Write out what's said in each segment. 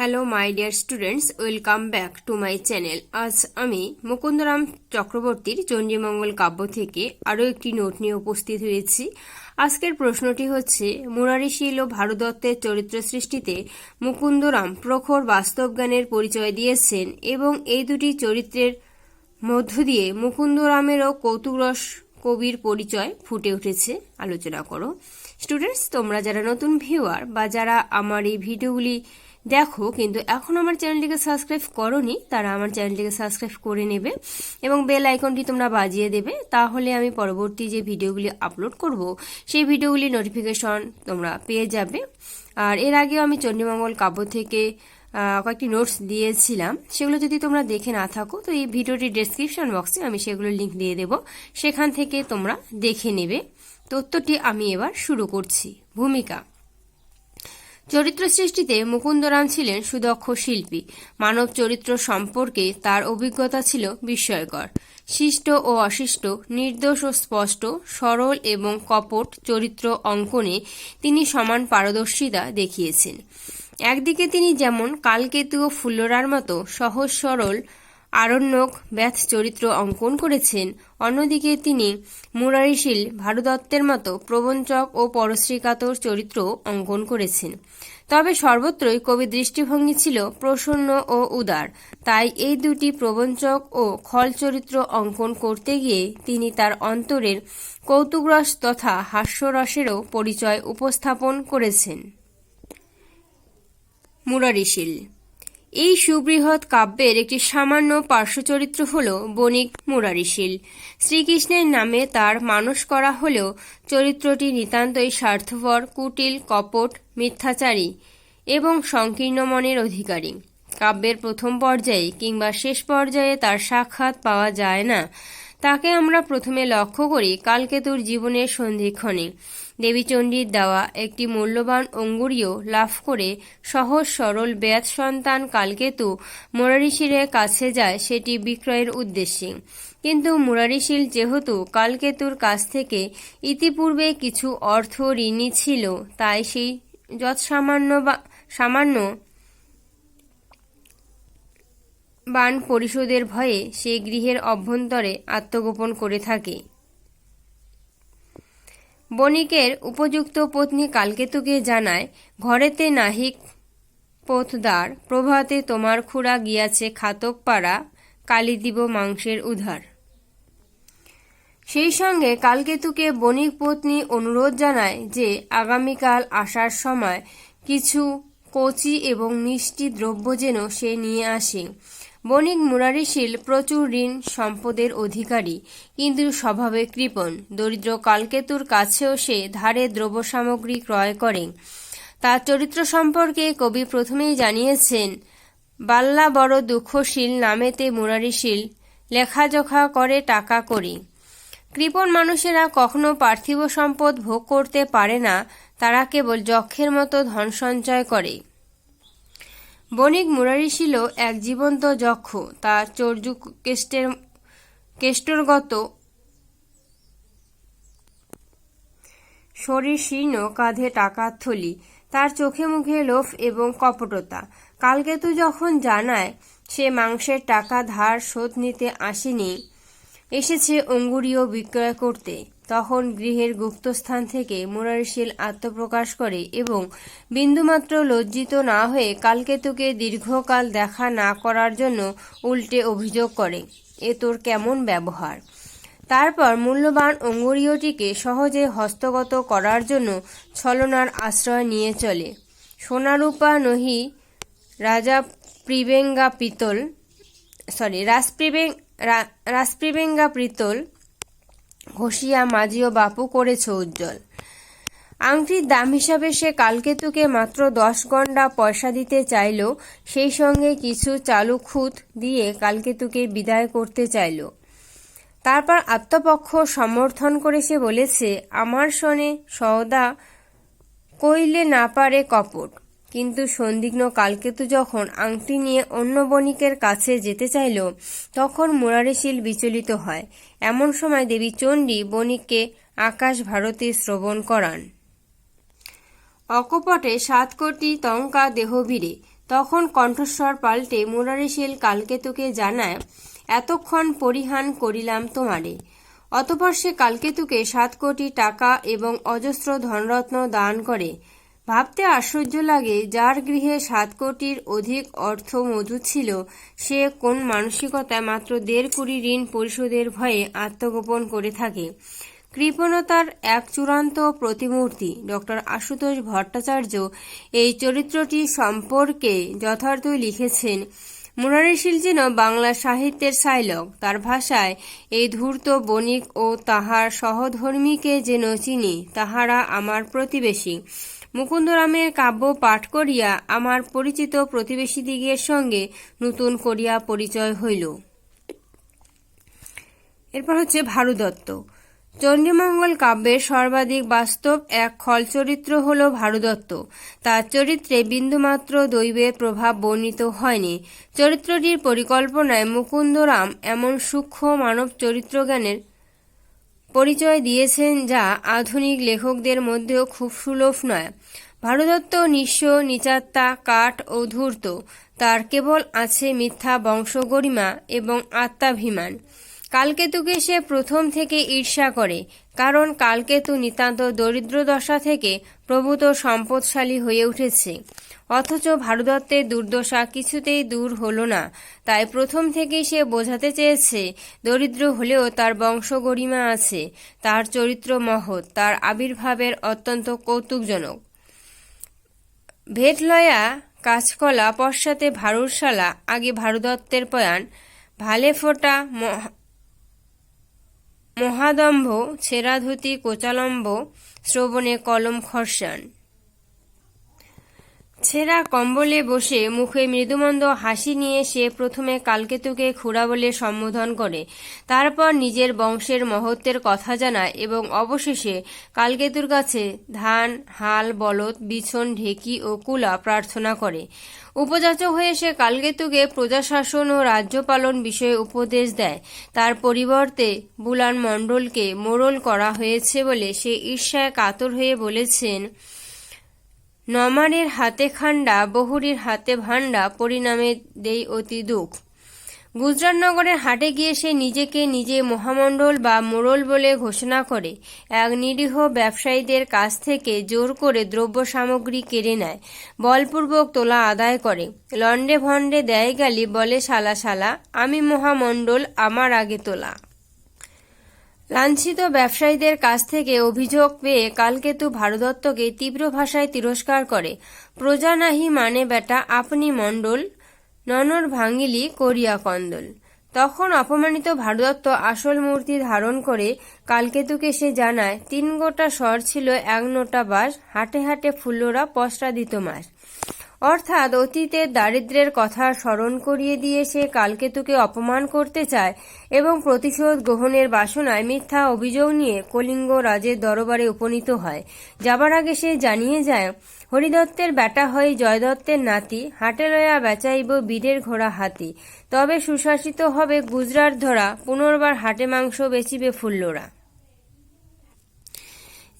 Hello my dear students welcome back to my channel আজ আমি মুকুন্দরাম চক্রবর্তীর চণ্ডীমঙ্গল কাব্য থেকে আরও একটি নোট নিয়ে উপস্থিত হয়েছি। আজকের প্রশ্নটি হচ্ছে মুরারিশীল ও ভারদত্তের চরিত্র সৃষ্টিতে মুকুন্দরাম প্রখর বাস্তব জ্ঞানের পরিচয় দিয়েছেন এবং এই দুটি চরিত্রের মধ্য দিয়ে মুকুন্দরামেরও কৌতুকরস কবির পরিচয় ফুটে উঠেছে। আলোচনা করো। স্টুডেন্টস তোমরা যারা নতুন ভিউয়ার বা যারা আমার এই ভিডিওগুলি দেখো, কিন্তু এখন আমার চ্যানেলটিকে সাবস্ক্রাইব করনি, তারা আমার চ্যানেলটিকে সাবস্ক্রাইব করে নেবে এবং বেল আইকনটি তোমরা বাজিয়ে দেবে, তাহলে আমি পরবর্তী যে ভিডিওগুলি আপলোড করব, সেই ভিডিওগুলি নোটিফিকেশন তোমরা পেয়ে যাবে। আর এর আগেও আমি চণ্ডীমঙ্গল কাব্য থেকে কয়েকটি নোটস দিয়েছিলাম, সেগুলো যদি তোমরা দেখে না থাকো, তো এই ভিডিওটির ডেসক্রিপশন বক্সে আমি সেগুলো লিঙ্ক দিয়ে দেব, সেখান থেকে তোমরা দেখে নেবে। তথ্যটি আমি এবার শুরু করছি। ভূমিকা চরিত্র সৃষ্টিতে মুকুন্দরাম ছিলেন সুদক্ষ শিল্পী। মানব চরিত্র সম্পর্কে তার অভিজ্ঞতা ছিল বিস্ময়কর। শিষ্ট ও অশিষ্ট, নির্দোষ ও স্পষ্ট, সরল এবং কপট চরিত্র অঙ্কনে তিনি সমান পারদর্শিতা দেখিয়েছেন। একদিকে তিনি যেমন কালকেতু ও ফুল্লরার মতো সহজ সরল আরণ্যক ব্যাথ চরিত্র অঙ্কন করেছেন। অন্যদিকে তিনি মুরারিশীল ভারদত্তের মতো প্রবঞ্চক ও পরশ্রীকাতর চরিত্র অঙ্কন করেছেন। তবে সর্বত্রই কবির দৃষ্টিভঙ্গি ছিল প্রসন্ন ও উদার। তাই এই দুটি প্রবঞ্চক ও খল চরিত্র অঙ্কন করতে গিয়ে তিনি তার অন্তরের কৌতুকরস তথা হাস্যরসেরও পরিচয় উপস্থাপন করেছেন। মুরারিশীল এই সুবৃহৎ কাব্যের একটি সামান্য পার্শ্বচরিত্র হল বণিক মুরারিশীল শ্রীকৃষ্ণের নামে তার মানুষ করা হলেও চরিত্রটি নিতান্তই স্বার্থপর, কুটিল, কপট, মিথ্যাচারী এবং সংকীর্ণ মনের অধিকারী। কাব্যের প্রথম পর্যায়ে কিংবা শেষ পর্যায়ে তার সাক্ষাৎ পাওয়া যায় না। তাকে আমরা প্রথমে লক্ষ্য করি কালকেতুর জীবনের সন্ধিক্ষণে। দেবীচণ্ডীর দেওয়া একটি মূল্যবান অঙ্গুরীয় লাভ করে সহজ সরল ব্যাত সন্তান কালকেতু মুরারিশিরের কাছে যায় সেটি বিক্রয়ের উদ্দেশ্যে। কিন্তু মুরারিশিল যেহেতু কালকেতুর কাছ থেকে ইতিপূর্বে কিছু অর্থ ঋণী ছিল, তাই সেই যৎসামান্য বা সামান্য বান পরিশোধের ভয়ে সে গৃহের অভ্যন্তরে আত্মগোপন করে থাকে। বণিকের উপযুক্ত পত্নী কালকেতুকে জানায়, ঘরেতে নাহিক পোথদার প্রভাতে তোমার খুড়া গিয়াছে খাতক পাড়া, কালি দিব মাংসের উধার। সেই সঙ্গে কালকেতুকে বণিক পত্নী অনুরোধ জানায় যে, আগামীকাল আসার সময় কিছু কচি এবং মিষ্টি দ্রব্য যেন সে নিয়ে আসে। বণিক মুরারিশীল প্রচুর ঋণ সম্পদের অধিকারী। কিন্তু স্বভাবে কৃপণ। দরিদ্র কালকেতুর কাছেও সে ধারে দ্রব্য সামগ্রী ক্রয় করে। তার চরিত্র সম্পর্কে কবি প্রথমেই জানিয়েছেন, বাল্লা বড় দুঃখশীল নামেতে মুরারিশীল লেখাজোখা করে টাকা করি। কৃপণ মানুষেরা কখনো পার্থিব সম্পদ ভোগ করতে পারে না, তারা কেবল যক্ষের মতো ধন সঞ্চয় করে। বণিক মুরারি ছিল এক জীবন্ত যক্ষ। তার চর্যু কেষ্টের, কেষ্টরগত শরীর শীর্ণ, কাঁধে টাকার থলি। তার চোখে মুখে লোভ এবং কপটতা। কালকেতু যখন জানায়, সে মাংসের টাকা ধার শোধ নিতে আসেনি, এসেছে অঙ্গুরীয় বিক্রয় করতে। তখন গৃহের গুপ্তস্থান থেকে মুরারিশীল আত্মপ্রকাশ করে এবং বিন্দুমাত্র লজ্জিত না হয়ে কালকেতুকে দীর্ঘকাল দেখা না করার জন্য উল্টে অভিযোগ করে। এ তোর কেমন ব্যবহার? তারপর মূল্যবান অঙ্গুরীয়টিকে সহজে হস্তগত করার জন্য ছলনার আশ্রয় নিয়ে চলে। সোনারূপা নহি, রাজা প্রিবেঙ্গা পিতল সরি রাজপ্রিবেং রাজপ্রিবেঙ্গা পিতল ঘষিয়া মাঝিও বাপু করেছ উজ্জ্বল। আংটির দাম হিসাবে সে কালকেতুকে মাত্র দশ গন্ডা পয়সা দিতে চাইল, সেই সঙ্গে কিছু চালু খুঁত দিয়ে কালকেতুকে বিদায় করতে চাইল। তারপর আত্মপক্ষ সমর্থন করে সে বলেছে, আমার শোনে সওদা কইলে না পারে কপট। কিন্তু সন্দিগ্ন কালকেতু যখন আংটি নিয়ে অন্য বণিকের কাছে যেতে চাইল, তখন মুরারিশীল বিচলিত হয়। এমন সময় দেবী চণ্ডী বণিককে আকাশ ভারতী শ্রবণ করান। অকপটে সাত কোটি টঙ্কা দেহবীরে তখন কণ্ঠস্বর পাল্টে মুরারিশীল কালকেতুকে জানায়, এতক্ষণ পরিহান করিলাম তোমারে। অতপর সে কালকেতুকে সাত কোটি টাকা এবং অজস্র ধনরত্ন দান করে। ভাবতে আশ্চর্য লাগে যার গৃহে সাত কোটির অধিক অর্থ মজুদ ছিল, সে কোন মানসিকতায় মাত্র দেড় কোটি ঋণ পরিশোধের ভয়ে আত্মগোপন করে থাকে। কৃপণতার এক চূড়ান্ত প্রতিমূর্তি ডক্টর আশুতোষ ভট্টাচার্য এই চরিত্রটি সম্পর্কে যথার্থই লিখেছেন, মুরারিশীল যেন বাংলা সাহিত্যের সাইলক তার ভাষায় এই ধূর্ত বণিক ও তাহার সহধর্মীকে যেন চিনি, তাহারা আমার প্রতিবেশী। মুকুন্দরামের কাব্য পাঠ করিয়া আমার পরিচিত প্রতিবেশীদিগের সঙ্গে নতুন করিয়া পরিচয় হইল। এরপর হচ্ছে ভারুদত্ত। চণ্ডীমঙ্গল কাব্যের সর্বাধিক বাস্তব এক খল চরিত্র হল ভারুদত্ত। তার চরিত্রে বিন্দুমাত্র দৈবের প্রভাব বর্ণিত হয়নি। চরিত্রটির পরিকল্পনায় মুকুন্দরাম এমন সূক্ষ্ম মানব চরিত্রজ্ঞানের পরিচয় দিয়েছেন যা আধুনিক লেখকদের মধ্যেও খুব সুলভ নয়। ভারদত্ত নিঃস্ব, নিচাত্তা, কাঠ ও ধূর্ত। তার কেবল আছে মিথ্যা বংশগরিমা এবং আত্মাভিমান। কালকেতুকে সে প্রথম থেকে ঈর্ষা করে, কারণ কালকেতু নিতান্ত দরিদ্র দশা থেকে প্রভূত সম্পদশালী হয়ে উঠেছে। অথচ ভারদত্তের দুর্দশা কিছুতেই দূর হল না, তাই প্রথম থেকেই সে বোঝাতে চেয়েছে, দরিদ্র হলেও তার বংশগরিমা আছে, তার চরিত্র মহৎ, তার আবির্ভাবের অত্যন্ত কৌতুকজনক। ভেট লয়া কাঁচকলা, পশ্চাতে ভারুরশালা, আগে ভারদত্তের পয়ান ভালে ফোটা মহাদম্ভ ছেঁড়া ধুতি কোচালম্ব, শ্রবণে কলম খর্ষণ। ছেঁড়া কম্বলে বসে মুখে মৃদুমন্দ হাসি নিয়ে সে প্রথমে কালকেতুকে খুড়া বলে সম্বোধন করে, তারপর নিজের বংশের মহত্বের কথা জানায় এবং অবশেষে কালকেতুর কাছে ধান, হাল, বলদ, বিছন, ঢেকি ও কুলা প্রার্থনা করে। উপযাচক হয়ে সে কালকেতুকে প্রজাশাসন ও রাজ্যপালন বিষয়ে উপদেশ দেয়। তার পরিবর্তে বুলান মণ্ডলকে মোড়ল করা হয়েছে বলে সে ঈর্ষায় কাতর হয়ে বলেছেন, নমানের হাতে খান্ডা বহুরীর হাতে ভাণ্ডা, পরিণামে দেই অতি দুঃখ। গুজরাটনগরের হাটে গিয়ে সে নিজেকে নিজে মহামণ্ডল বা মোড়ল বলে ঘোষণা করে। এক নিরীহ ব্যবসায়ীদের কাছ থেকে জোর করে দ্রব্য সামগ্রী কেড়ে নেয়। বলপূর্বক তোলা আদায় করে। লন্ডে ভন্ডে দেয় গালি, বলে, শালা শালা, আমি মহামণ্ডল, আমার আগে তোলা। লাঞ্ছিত ব্যবসায়ীদের কাছ থেকে অভিযোগ পেয়ে কালকেতু ভারদত্তকে তীব্র ভাষায় তিরস্কার করে। প্রজা নাহি মানে বেটা, আপনি মণ্ডল ননর ভাঙ্গিলি করিয়া কন্দল। তখন অপমানিত ভারদত্ত আসল মূর্তি ধারণ করে কালকেতুকে সে জানায়, তিন গোটা স্বর ছিল এক নোটা বাস হাটে হাটে ফুলোরা পশরা দিত মাস। অর্থাৎ অতীতের দারিদ্রের কথা স্মরণ করিয়ে দিয়ে সে কালকেতুকে অপমান করতে চায় এবং প্রতিশোধ গ্রহণের বাসনায় মিথ্যা অভিযোগ নিয়ে কলিঙ্গ রাজের দরবারে উপনীত হয়। যাবার আগে সে জানিয়ে যায়, হরিদত্তের বেটা হয় জয়দত্তের নাতি, হাটে লয়া বেচাইব বীরের ঘোড়া হাতি। তবে সুশাসিত হবে গুজরাট ধরা, পুনর্বার হাটে মাংস বেচিবে ফুল্লরা।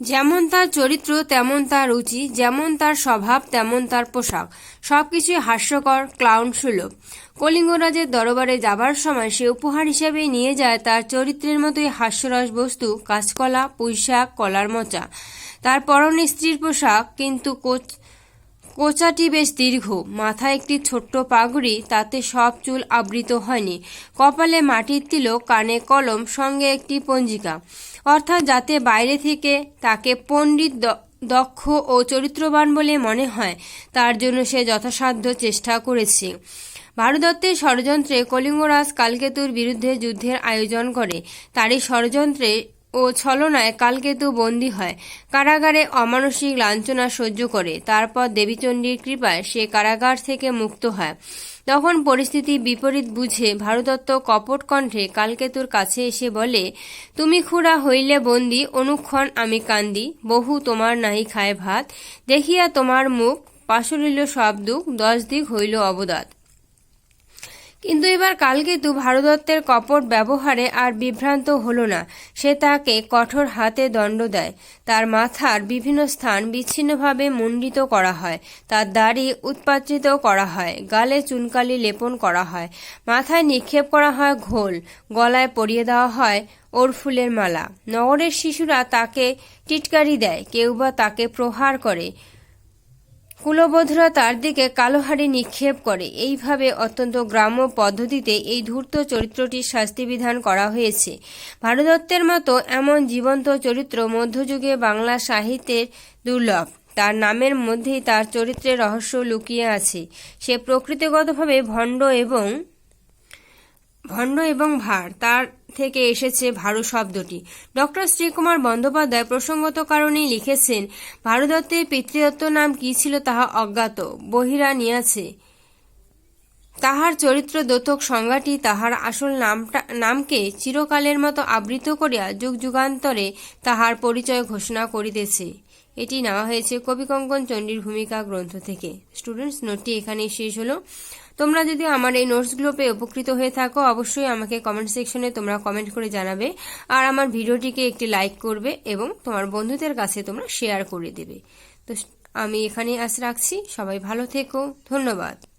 যেমন তার চরিত্র, তেমন তার রুচি, যেমন তার স্বভাব, তেমন তার পোশাক। সবকিছুই হাস্যকর ক্লাউন সুলভ। কলিঙ্গরাজের দরবারে যাবার সময় সে উপহার হিসেবে নিয়ে যায় তার চরিত্রের মতোই হাস্যরস বস্তু, কাঁচকলা, পুঁইশাক, কলার মোচা। তার পরনে স্ত্রীর পোশাক, কিন্তু কোচাটি বেশ দীর্ঘ। মাথায় একটি ছোট্ট পাগড়ি, তাতে সব চুল আবৃত হয়নি। কপালে মাটির তিলক, কানে কলম, সঙ্গে একটি পঞ্জিকা। অর্থাৎ যাতে বাইরে থেকে তাকে পণ্ডিত দক্ষ ও চরিত্রবান বলে মনে হয়, তার জন্য সে যথাসাধ্য চেষ্টা করেছে। ভারতদত্তের ষড়যন্ত্রে কলিঙ্গরাজ কালকেতুর বিরুদ্ধে যুদ্ধের আয়োজন করে। তারই ষড়যন্ত্রে ও ছলনায় কালকেতু বন্দী হয়। কারাগারে অমানসিক লাঞ্ছনা সহ্য করে। তারপর দেবীচণ্ডীর কৃপায় সে কারাগার থেকে মুক্ত হয়। তখন পরিস্থিতি বিপরীত বুঝে ভারতত্ব কপট কণ্ঠে কালকেতুর কাছে এসে বলে, তুমি খুড়া হইলে বন্দি, অনুক্ষণ আমি কান্দি। বহু তোমার নাহি খায় ভাত। দেখিয়া তোমার মুখ পাশলিল সব দুঃখ, দশ দিক হইল অবদাত। কিন্তু এবার কালকেতু ভারদত্তের কপট ব্যবহারে আর বিভ্রান্ত হলো না। সে তাকে কঠোর হাতে দণ্ড দেয়। তার মাথার বিভিন্ন স্থান বিচ্ছিন্নভাবে মুণ্ডিত করা হয়। তার দাড়ি উৎপাত্রিত করা হয়। গালে চুনকালি লেপন করা হয়। মাথায় নিক্ষেপ করা হয় ঘোল। গলায় পরিয়ে দেওয়া হয় ওর ফুলের মালা। নগরের শিশুরা তাকে টিটকারি দেয়। কেউ বা তাকে প্রহার করে। কুলবোধরা তার দিকে কালোহারি নিক্ষেপ করে। এইভাবে অত্যন্ত গ্রাম্য পদ্ধতিতে এই ধূর্ত চরিত্রটির শাস্তিবিধান করা হয়েছে। ভারদত্তের মতো এমন জীবন্ত চরিত্র মধ্যযুগে বাংলা সাহিত্যের দুর্লভ। তার নামের মধ্যেই তার চরিত্রের রহস্য লুকিয়ে আছে। সে প্রকৃতিগতভাবে ভণ্ড এবং ভণ্ড এবং ভার। তার থেকে এসেছে ভারু শব্দটি। ডক্টর শ্রীকুমার বন্দ্যোপাধ্যায় প্রসঙ্গত কারণেই লিখেছেন, ভারদত্তের পিতৃদত্ত নাম কি ছিল তাহা অজ্ঞাত, বহিরা নিয়াছে। তাহার চরিত্র দোতক সংজ্ঞাটি তাহার আসল নামটা, নামকে চিরকালের মতো আবৃত করিয়া যুগ যুগান্তরে তাহার পরিচয় ঘোষণা করিতেছে। এটি নেওয়া হয়েছে কবিকঙ্কন চণ্ডীর ভূমিকা গ্রন্থ থেকে। স্টুডেন্টস নোটটি এখানেই শেষ হলো। তোমরা যদি আমার এই নোটসগুলো পেয়ে উপকৃত হয়ে থাকো, অবশ্যই আমাকে কমেন্ট সেকশনে তোমরা কমেন্ট করে জানাবে। আর আমার ভিডিওটিকে একটি লাইক করবে এবং তোমার বন্ধুদের কাছে তোমরা শেয়ার করে দেবে। তো আমি এখানেই আজ রাখছি। সবাই ভালো থেকো। ধন্যবাদ।